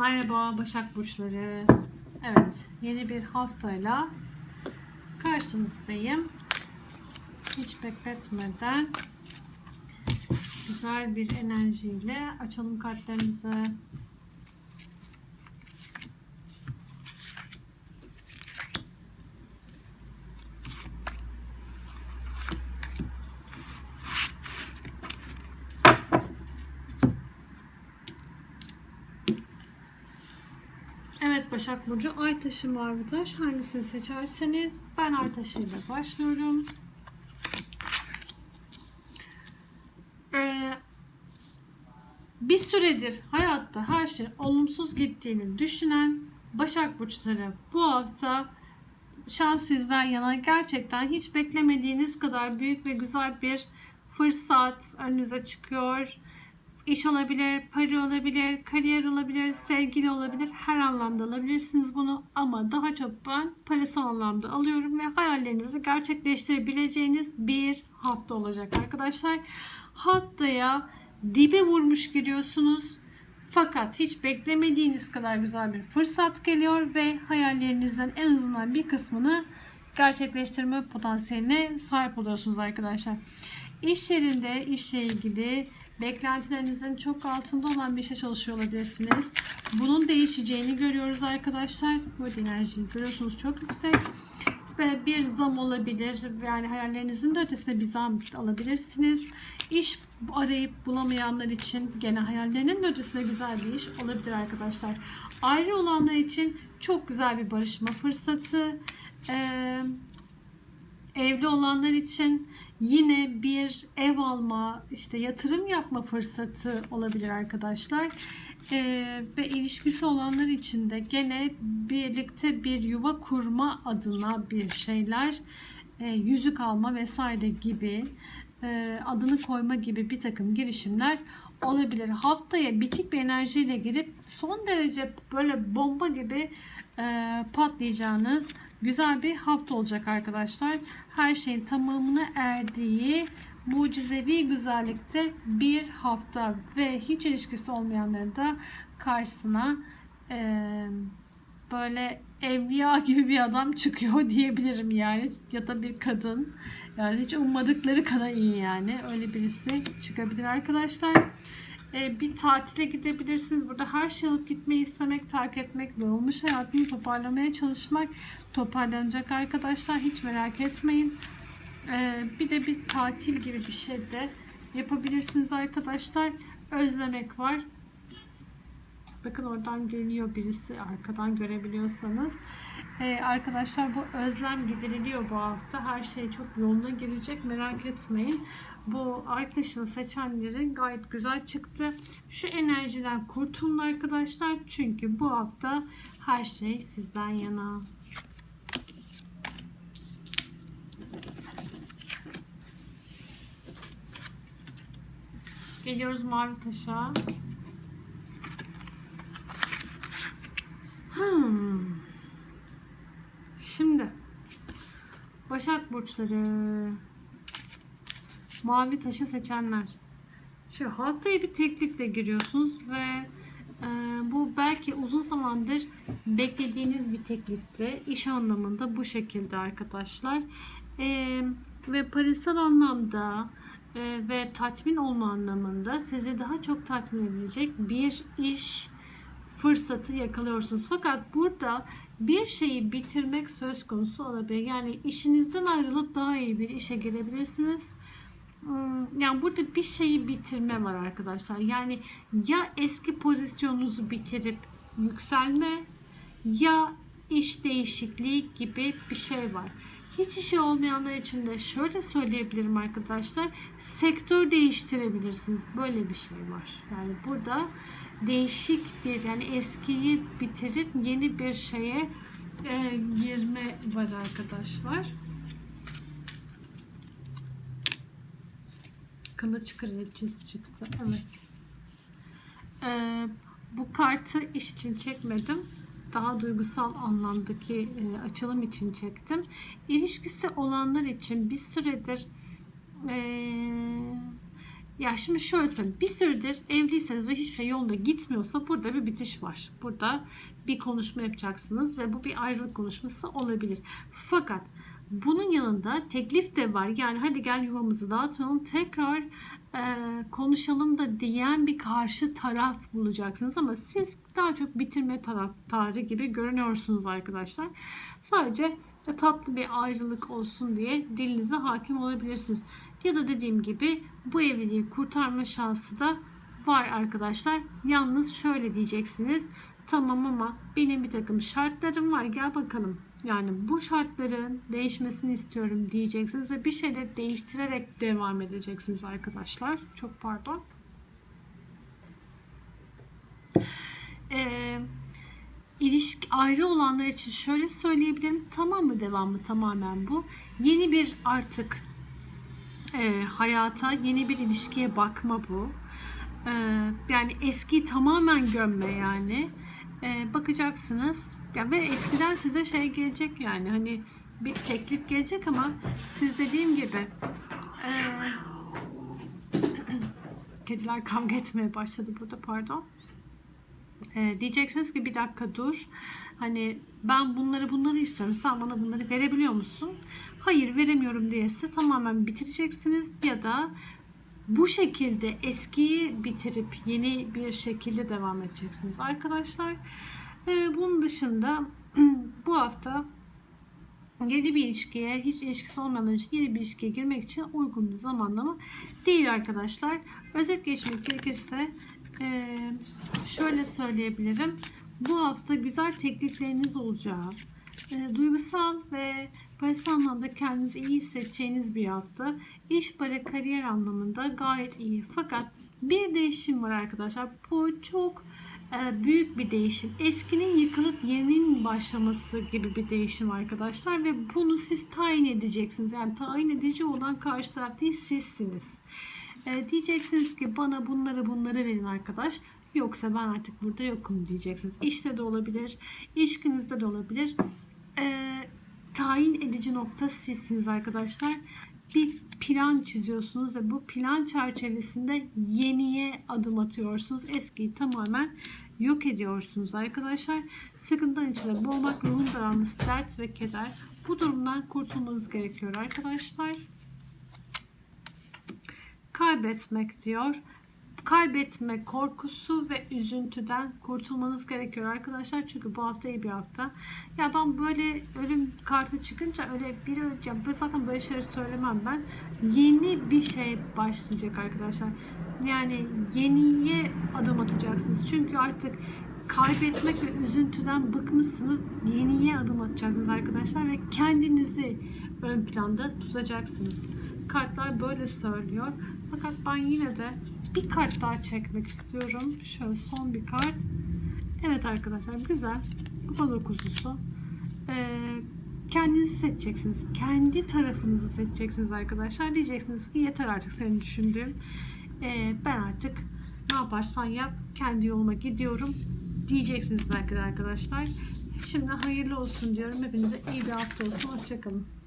Merhaba Başak Burçları. Evet, yeni bir haftayla karşınızdayım. Hiç bekletmeden güzel bir enerjiyle açalım kartlarınızı. Evet Başak Burcu ay taşı mavi taş hangisini seçerseniz ben ay taşıyla başlıyorum. Ee, bir süredir hayatta her şey olumsuz gittiğini düşünen Başak Burçları bu hafta şans sizden yana gerçekten hiç beklemediğiniz kadar büyük ve güzel bir fırsat önünüze çıkıyor. İş olabilir, para olabilir, kariyer olabilir, sevgili olabilir. Her anlamda alabilirsiniz bunu ama daha çok ben parasal anlamda alıyorum ve hayallerinizi gerçekleştirebileceğiniz bir hafta olacak arkadaşlar. Haftaya dibe vurmuş giriyorsunuz. Fakat hiç beklemediğiniz kadar güzel bir fırsat geliyor ve hayallerinizden en azından bir kısmını gerçekleştirme potansiyeline sahip oluyorsunuz arkadaşlar. İş yerinde işle ilgili beklentilerinizin çok altında olan bir işe çalışıyor olabilirsiniz. Bunun değişeceğini görüyoruz arkadaşlar. Bu enerjiyi görüyorsunuz çok yüksek. Ve bir zam olabilir. Yani hayallerinizin de ötesine bir zam alabilirsiniz. İş arayıp bulamayanlar için gene hayallerinin ötesine güzel bir iş olabilir arkadaşlar. Ayrı olanlar için çok güzel bir barışma fırsatı. Ee, evli olanlar için yine bir ev alma, işte yatırım yapma fırsatı olabilir arkadaşlar. Ee, ve ilişkisi olanlar için de gene birlikte bir yuva kurma adına bir şeyler, e, yüzük alma vesaire gibi e, adını koyma gibi bir takım girişimler olabilir. Haftaya bitik bir enerjiyle girip son derece böyle bomba gibi e, patlayacağınız güzel bir hafta olacak arkadaşlar. Her şeyin tamamına erdiği mucizevi güzellikte bir hafta ve hiç ilişkisi olmayanların da karşısına e, böyle evliya gibi bir adam çıkıyor diyebilirim yani. Ya da bir kadın. Yani hiç ummadıkları kadar iyi yani. Öyle birisi çıkabilir arkadaşlar bir tatile gidebilirsiniz. Burada her şey alıp gitmeyi istemek terk etmek ve olmuş hayatını toparlamaya çalışmak toparlanacak arkadaşlar hiç merak etmeyin. E, bir de bir tatil gibi bir şey de yapabilirsiniz arkadaşlar. Özlemek var Bakın oradan geliyor birisi arkadan görebiliyorsanız. Ee, arkadaşlar bu özlem gideriliyor bu hafta. Her şey çok yoluna girecek merak etmeyin. Bu ay taşını seçenlerin gayet güzel çıktı. Şu enerjiden kurtulun arkadaşlar. Çünkü bu hafta her şey sizden yana. Geliyoruz mavi taşa. Hmm. Şimdi Başak burçları mavi taşı seçenler. Şu haftaya bir teklifle giriyorsunuz ve e, bu belki uzun zamandır beklediğiniz bir teklifti. İş anlamında bu şekilde arkadaşlar. E, ve parasal anlamda e, ve tatmin olma anlamında sizi daha çok tatmin edecek bir iş fırsatı yakalıyorsunuz. Fakat burada bir şeyi bitirmek söz konusu olabilir. Yani işinizden ayrılıp daha iyi bir işe gelebilirsiniz. Hmm, yani burada bir şeyi bitirme var arkadaşlar. Yani ya eski pozisyonunuzu bitirip yükselme ya iş değişikliği gibi bir şey var. Hiç işi olmayanlar için de şöyle söyleyebilirim arkadaşlar. Sektör değiştirebilirsiniz. Böyle bir şey var. Yani burada değişik bir yani eskiyi bitirip yeni bir şeye e, girme var arkadaşlar. Kılıç kraliçesi çıktı. Evet. Ee, bu kartı iş için çekmedim. Daha duygusal anlamdaki e, açılım için çektim. İlişkisi olanlar için bir süredir e, Ya şimdi şöyle söyleyeyim. Bir süredir evliyseniz ve hiçbir şey yolunda gitmiyorsa burada bir bitiş var. Burada bir konuşma yapacaksınız ve bu bir ayrılık konuşması olabilir. Fakat bunun yanında teklif de var. Yani hadi gel yuvamızı dağıtalım tekrar e, konuşalım da diyen bir karşı taraf bulacaksınız ama siz daha çok bitirme taraftarı gibi görünüyorsunuz arkadaşlar. Sadece tatlı bir ayrılık olsun diye dilinize hakim olabilirsiniz. Ya da dediğim gibi bu evliliği kurtarma şansı da var arkadaşlar. Yalnız şöyle diyeceksiniz. Tamam ama benim bir takım şartlarım var. Gel bakalım. Yani bu şartların değişmesini istiyorum diyeceksiniz ve bir şeyler değiştirerek devam edeceksiniz arkadaşlar. Çok pardon. Ee, ilişki ayrı olanlar için şöyle söyleyebilirim. Tamam mı devamı tamamen bu. Yeni bir artık e, hayata, yeni bir ilişkiye bakma bu. E, yani eski tamamen gömme yani. E, bakacaksınız. Ya ve eskiden size şey gelecek yani hani bir teklif gelecek ama siz dediğim gibi e, kediler kavga etmeye başladı burada pardon. E, diyeceksiniz ki bir dakika dur. Hani ben bunları bunları istiyorum. Sen bana bunları verebiliyor musun? Hayır veremiyorum diyese tamamen bitireceksiniz ya da bu şekilde eskiyi bitirip yeni bir şekilde devam edeceksiniz arkadaşlar. Ee, bunun dışında bu hafta yeni bir ilişkiye, hiç ilişkisi olmadan önce yeni bir ilişkiye girmek için uygun bir zamanlama değil arkadaşlar. Özet geçmek gerekirse e, şöyle söyleyebilirim. Bu hafta güzel teklifleriniz olacağı, e, duygusal ve parasal anlamda kendinizi iyi hissedeceğiniz bir hafta. İş, para, kariyer anlamında gayet iyi. Fakat bir değişim var arkadaşlar. Bu çok e, büyük bir değişim. Eskinin yıkılıp yeninin başlaması gibi bir değişim arkadaşlar ve bunu siz tayin edeceksiniz. Yani tayin edici olan karşı taraf değil sizsiniz. E, diyeceksiniz ki bana bunları bunları verin arkadaş. Yoksa ben artık burada yokum diyeceksiniz. İşte de olabilir, ilişkinizde de olabilir. E, tayin edici nokta sizsiniz arkadaşlar. Bir plan çiziyorsunuz ve bu plan çerçevesinde yeniye adım atıyorsunuz. Eskiyi tamamen yok ediyorsunuz arkadaşlar. Sıkıntıdan içinde boğmak, ruhun daralması, dert ve keder. Bu durumdan kurtulmanız gerekiyor arkadaşlar. Kaybetmek diyor kaybetme korkusu ve üzüntüden kurtulmanız gerekiyor arkadaşlar. Çünkü bu hafta iyi bir hafta. Ya ben böyle ölüm kartı çıkınca öyle bir ya zaten böyle şeyleri söylemem ben. Yeni bir şey başlayacak arkadaşlar. Yani yeniye adım atacaksınız. Çünkü artık kaybetmek ve üzüntüden bıkmışsınız. Yeniye adım atacaksınız arkadaşlar ve kendinizi ön planda tutacaksınız. Kartlar böyle söylüyor. Fakat ben yine de bir kart daha çekmek istiyorum. Şöyle son bir kart. Evet arkadaşlar güzel. Kupa dokuzusu. Ee, kendinizi seçeceksiniz. Kendi tarafınızı seçeceksiniz arkadaşlar. Diyeceksiniz ki yeter artık senin düşündüğün. Ee, ben artık ne yaparsan yap kendi yoluma gidiyorum diyeceksiniz belki de arkadaşlar. Şimdi hayırlı olsun diyorum. Hepinize iyi bir hafta olsun. Hoşçakalın.